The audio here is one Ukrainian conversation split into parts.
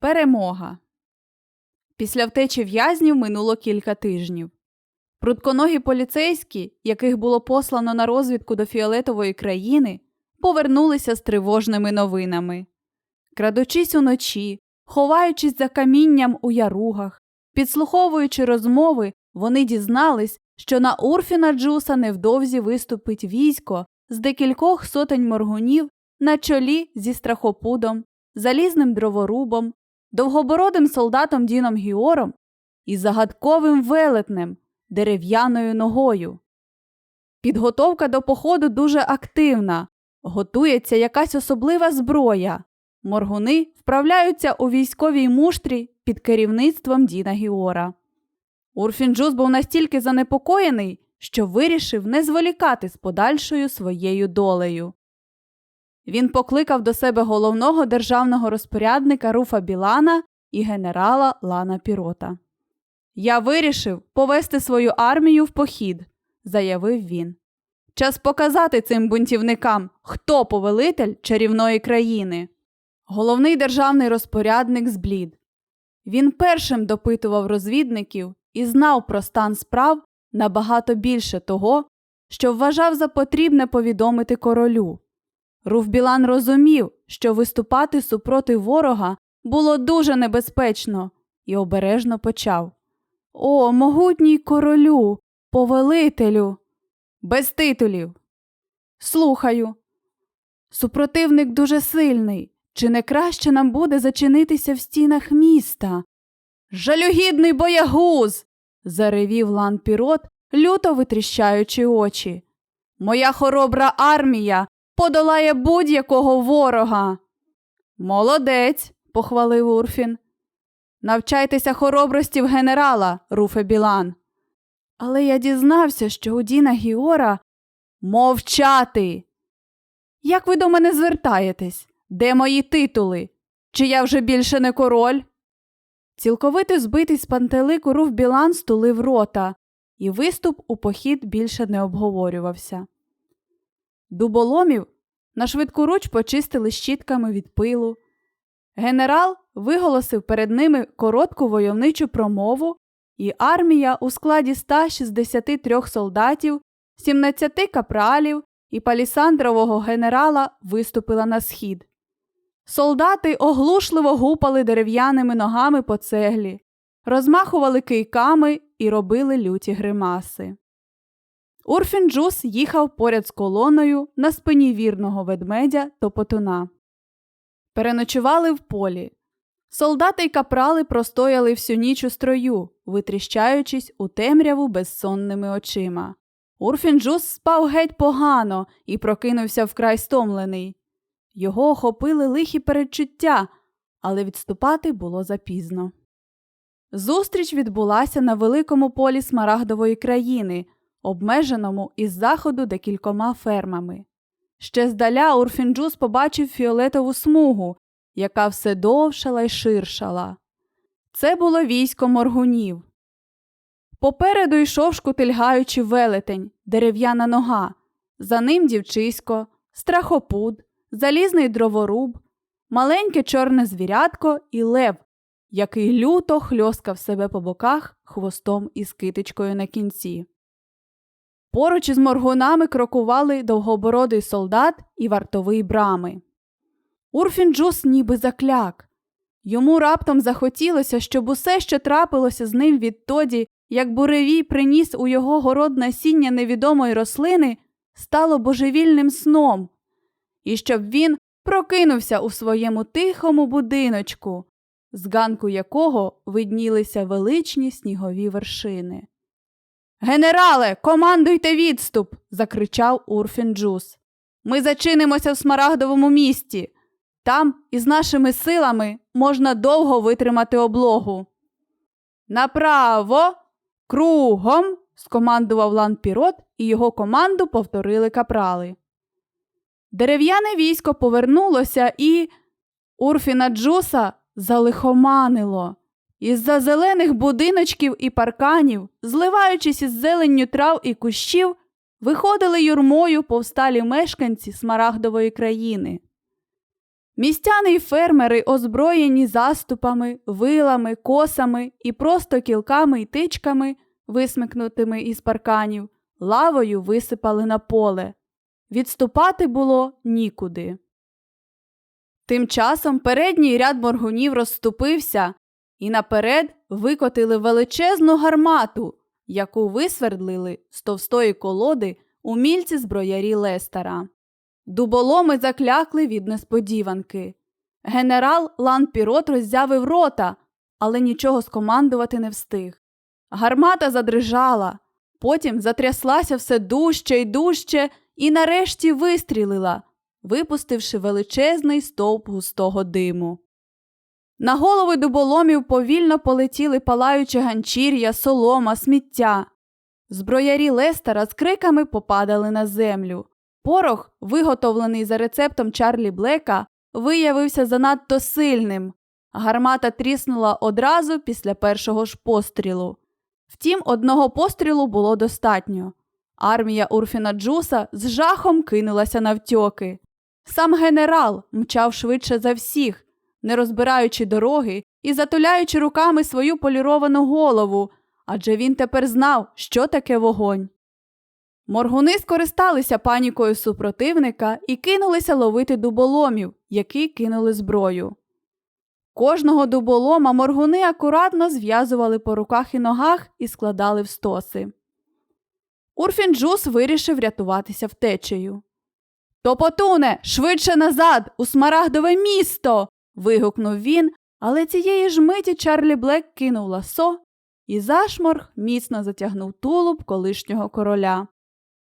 Перемога. Після втечі в'язнів минуло кілька тижнів. Прутконогі поліцейські, яких було послано на розвідку до фіолетової країни, повернулися з тривожними новинами. Крадучись уночі, ховаючись за камінням у яругах, підслуховуючи розмови, вони дізнались, що на Урфіна Джуса невдовзі виступить військо з декількох сотень моргунів на чолі зі страхопудом, залізним дроворубом, довгобородим солдатом Діном Гіором і загадковим велетнем дерев'яною ногою. Підготовка до походу дуже активна, готується якась особлива зброя. Моргуни вправляються у військовій муштрі під керівництвом Діна Гіора. Урфінджус був настільки занепокоєний, що вирішив не зволікати з подальшою своєю долею. Він покликав до себе головного державного розпорядника Руфа Білана і генерала Лана Пірота. Я вирішив повести свою армію в похід, заявив він. Час показати цим бунтівникам, хто повелитель чарівної країни. Головний державний розпорядник зблід. Він першим допитував розвідників і знав про стан справ набагато більше того, що вважав за потрібне повідомити королю. Руфбілан розумів, що виступати супроти ворога було дуже небезпечно, і обережно почав О, могутній королю, повелителю, без титулів. Слухаю. Супротивник дуже сильний. Чи не краще нам буде зачинитися в стінах міста? Жалюгідний боягуз. заревів лан Пірот, люто витріщаючи очі. Моя хоробра армія подолає будь-якого ворога. Молодець, похвалив Урфін. Навчайтеся хоробрості в генерала, Руфе Білан. Але я дізнався, що у Діна Гіора мовчати. Як ви до мене звертаєтесь? Де мої титули? Чи я вже більше не король? Цілковито збитий з пантелику Руф Білан стулив рота, і виступ у похід більше не обговорювався. Дуболомів на швидку руч почистили щітками від пилу. Генерал виголосив перед ними коротку войовничу промову, і армія у складі 163 солдатів, 17 капралів і палісандрового генерала виступила на схід. Солдати оглушливо гупали дерев'яними ногами по цеглі, розмахували кийками і робили люті гримаси. Урфін Джус їхав поряд з колоною на спині вірного ведмедя топотуна. Переночували в полі. Солдати й капрали простояли всю ніч у строю, витріщаючись у темряву безсонними очима. Урфін Джус спав геть погано і прокинувся вкрай стомлений. Його охопили лихі передчуття, але відступати було запізно. Зустріч відбулася на великому полі Смарагдової країни, обмеженому із заходу декількома фермами. Ще здаля Урфінджус побачив фіолетову смугу, яка все довшала й ширшала. Це було військо моргунів. Попереду йшов шкутильгаючи велетень, дерев'яна нога, за ним дівчисько, страхопуд, залізний дроворуб, маленьке чорне звірятко і лев, який люто хльоскав себе по боках хвостом із китичкою на кінці. Поруч із моргунами крокували довгобородий солдат і вартовий брами. Урфін Джус ніби закляк. Йому раптом захотілося, щоб усе, що трапилося з ним відтоді, як буревій приніс у його город насіння невідомої рослини, стало божевільним сном, і щоб він прокинувся у своєму тихому будиночку, з ганку якого виднілися величні снігові вершини. Генерале, командуйте відступ. закричав Урфін Джус. Ми зачинимося в смарагдовому місті. Там із нашими силами можна довго витримати облогу. Направо, кругом, скомандував лан Пірот, і його команду повторили капрали. Дерев'яне військо повернулося і Урфіна Джуса залихоманило. Із-за зелених будиночків і парканів, зливаючись із зеленню трав і кущів, виходили юрмою повсталі мешканці Смарагдової країни. Містяни й фермери, озброєні заступами, вилами, косами і просто кілками й тичками, висмикнутими із парканів, лавою висипали на поле. Відступати було нікуди. Тим часом передній ряд моргунів розступився і наперед викотили величезну гармату, яку висвердлили з товстої колоди умільці зброярі Лестера. Дуболоми заклякли від несподіванки. Генерал Ланпірот роззявив рота, але нічого скомандувати не встиг. Гармата задрижала, потім затряслася все дужче й дужче і нарешті вистрілила, випустивши величезний стовп густого диму. На голови дуболомів повільно полетіли палаючі ганчір'я, солома, сміття. Зброярі Лестера з криками попадали на землю. Порох, виготовлений за рецептом Чарлі Блека, виявився занадто сильним. Гармата тріснула одразу після першого ж пострілу. Втім, одного пострілу було достатньо. Армія Урфіна Джуса з жахом кинулася навтьоки. Сам генерал мчав швидше за всіх, не розбираючи дороги і затуляючи руками свою поліровану голову, адже він тепер знав, що таке вогонь. Моргуни скористалися панікою супротивника і кинулися ловити дуболомів, які кинули зброю. Кожного дуболома моргуни акуратно зв'язували по руках і ногах і складали в стоси. Урфінджус вирішив рятуватися втечею. Топотуне, швидше назад, у смарагдове місто. Вигукнув він, але цієї ж миті Чарлі Блек кинув ласо і зашморг міцно затягнув тулуб колишнього короля.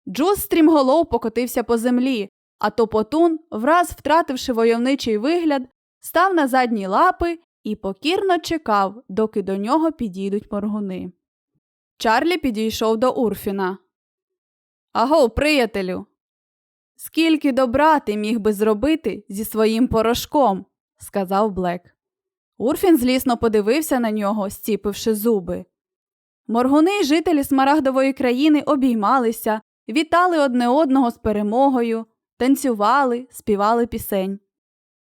Джус стрімголов покотився по землі, а топотун, враз втративши войовничий вигляд, став на задні лапи і покірно чекав, доки до нього підійдуть моргуни. Чарлі підійшов до Урфіна. Аго, приятелю. Скільки добра ти міг би зробити зі своїм порошком, сказав Блек. Урфін злісно подивився на нього, стіпивши зуби. Моргуни й жителі Смарагдової країни обіймалися, вітали одне одного з перемогою, танцювали, співали пісень.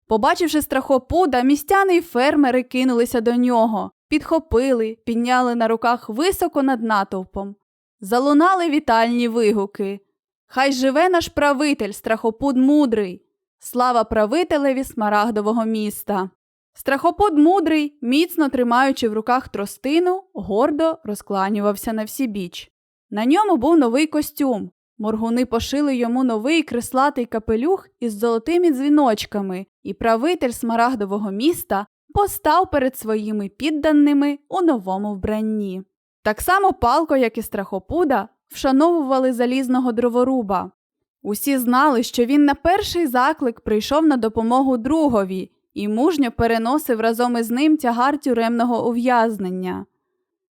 Побачивши страхопуда, містяни й фермери кинулися до нього, підхопили, підняли на руках високо над натовпом. Залунали вітальні вигуки. Хай живе наш правитель, страхопуд мудрий, слава правителеві смарагдового міста. Страхопуд мудрий, міцно тримаючи в руках тростину, гордо розкланювався на всі біч. На ньому був новий костюм. Моргуни пошили йому новий креслатий капелюх із золотими дзвіночками, і правитель смарагдового міста постав перед своїми підданими у новому вбранні. Так само палко, як і страхопуда, вшановували залізного дроворуба. Усі знали, що він на перший заклик прийшов на допомогу другові і мужньо переносив разом із ним тягар тюремного ув'язнення.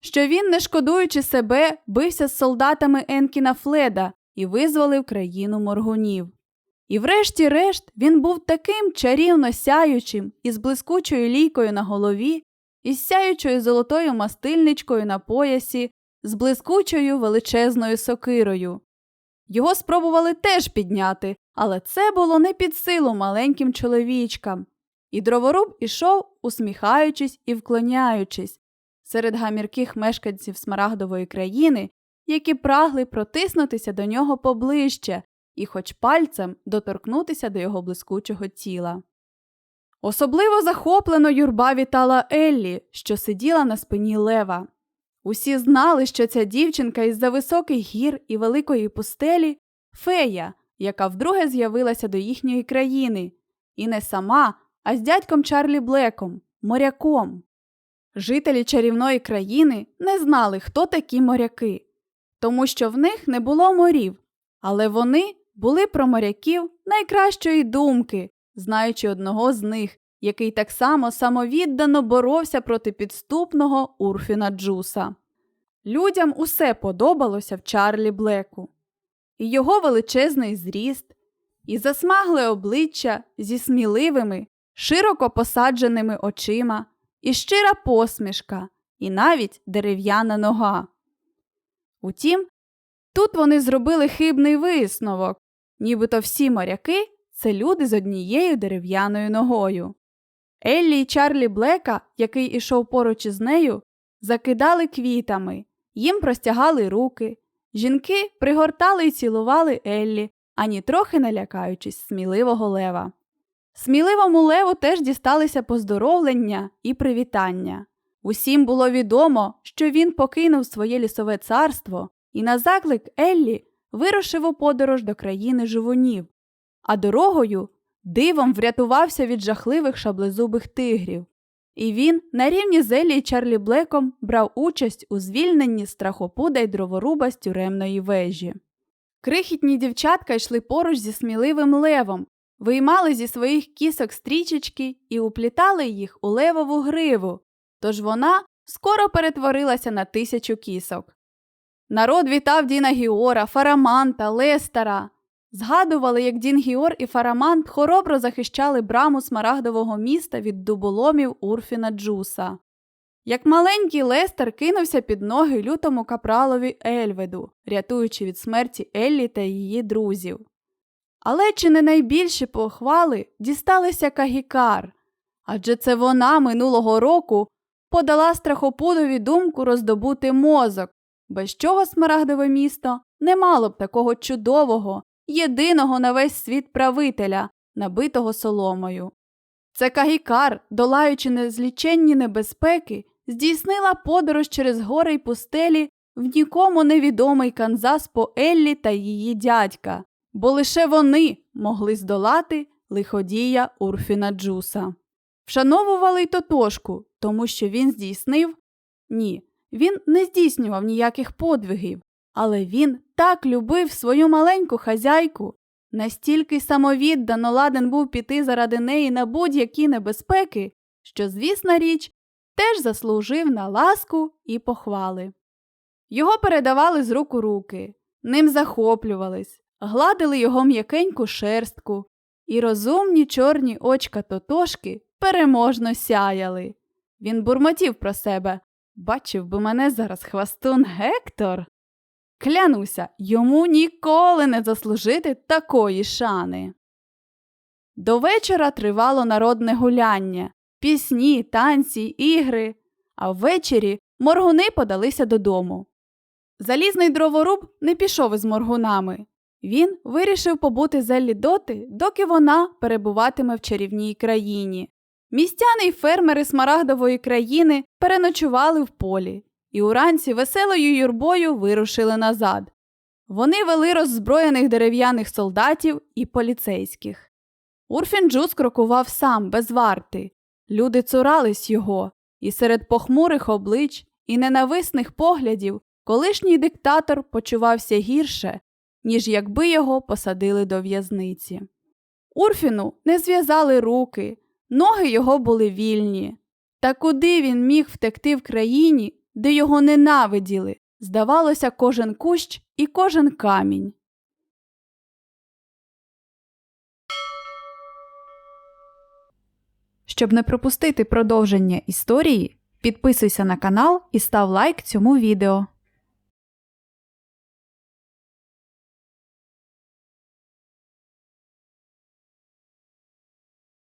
Що він, не шкодуючи себе, бився з солдатами Енкіна Фледа і визволив країну моргунів. І врешті-решт він був таким чарівно сяючим із блискучою лійкою на голові, із сяючою золотою мастильничкою на поясі, з блискучою величезною сокирою. Його спробували теж підняти, але це було не під силу маленьким чоловічкам. І дроворуб ішов, усміхаючись і вклоняючись, серед гамірких мешканців Смарагдової країни, які прагли протиснутися до нього поближче і хоч пальцем доторкнутися до його блискучого тіла. Особливо захоплено юрба вітала Еллі, що сиділа на спині лева. Усі знали, що ця дівчинка із за високих гір і великої пустелі фея, яка вдруге з'явилася до їхньої країни, і не сама, а з дядьком Чарлі Блеком, моряком. Жителі чарівної країни не знали, хто такі моряки, тому що в них не було морів, але вони були про моряків найкращої думки, знаючи одного з них, який так само самовіддано боровся проти підступного Урфіна Джуса. Людям усе подобалося в Чарлі Блеку, і його величезний зріст, і засмагле обличчя зі сміливими, широко посадженими очима, і щира посмішка, і навіть дерев'яна нога. Утім, тут вони зробили хибний висновок, нібито всі моряки це люди з однією дерев'яною ногою. Еллі й Чарлі Блека, який ішов поруч із нею, закидали квітами, їм простягали руки. Жінки пригортали й цілували Еллі, ані трохи не лякаючись сміливого лева. Сміливому леву теж дісталися поздоровлення і привітання. Усім було відомо, що він покинув своє лісове царство і на заклик Еллі вирушив у подорож до країни живунів, а дорогою дивом врятувався від жахливих шаблезубих тигрів. І він на рівні з Еллі і Чарлі Блеком брав участь у звільненні страхопуда й дроворуба з тюремної вежі. Крихітні дівчатка йшли поруч зі сміливим левом, виймали зі своїх кісок стрічечки і уплітали їх у левову гриву, тож вона скоро перетворилася на тисячу кісок. Народ вітав Діна Гіора, Фараманта, Лестера. Згадували, як Дін Гіор і Фарамант хоробро захищали браму смарагдового міста від дуболомів Урфіна Джуса. Як маленький Лестер кинувся під ноги лютому капралові Ельведу, рятуючи від смерті Еллі та її друзів. Але чи не найбільші похвали дісталися Кагікар, адже це вона минулого року подала страхопудові думку роздобути мозок, без чого смарагдове місто не мало б такого чудового, єдиного на весь світ правителя, набитого соломою. Це Кагікар, долаючи незліченні небезпеки, здійснила подорож через гори й пустелі в нікому невідомий Канзас по Еллі та її дядька, бо лише вони могли здолати лиходія Урфіна Джуса. Вшановували й Тотошку, тому що він здійснив ні, він не здійснював ніяких подвигів, але він так любив свою маленьку хазяйку, настільки самовіддано ладен був піти заради неї на будь-які небезпеки, що, звісна річ, теж заслужив на ласку і похвали. Його передавали з рук у руки, ним захоплювались, гладили його м'якеньку шерстку, і розумні чорні очка Тотошки переможно сяяли. Він бурмотів про себе. Бачив би мене зараз хвастун Гектор. Клянуся, йому ніколи не заслужити такої шани. До вечора тривало народне гуляння, пісні, танці, ігри, а ввечері моргуни подалися додому. Залізний дроворуб не пішов із моргунами. Він вирішив побути Зеллі доти, доки вона перебуватиме в чарівній країні. Містяни й фермери смарагдової країни переночували в полі і уранці веселою юрбою вирушили назад. Вони вели роззброєних дерев'яних солдатів і поліцейських. Урфін Джус крокував сам, без варти. Люди цурались його, і серед похмурих облич і ненависних поглядів колишній диктатор почувався гірше, ніж якби його посадили до в'язниці. Урфіну не зв'язали руки, ноги його були вільні. Та куди він міг втекти в країні, де його ненавиділи, здавалося, кожен кущ і кожен камінь. Щоб не пропустити продовження історії, підписуйся на канал і став лайк цьому відео.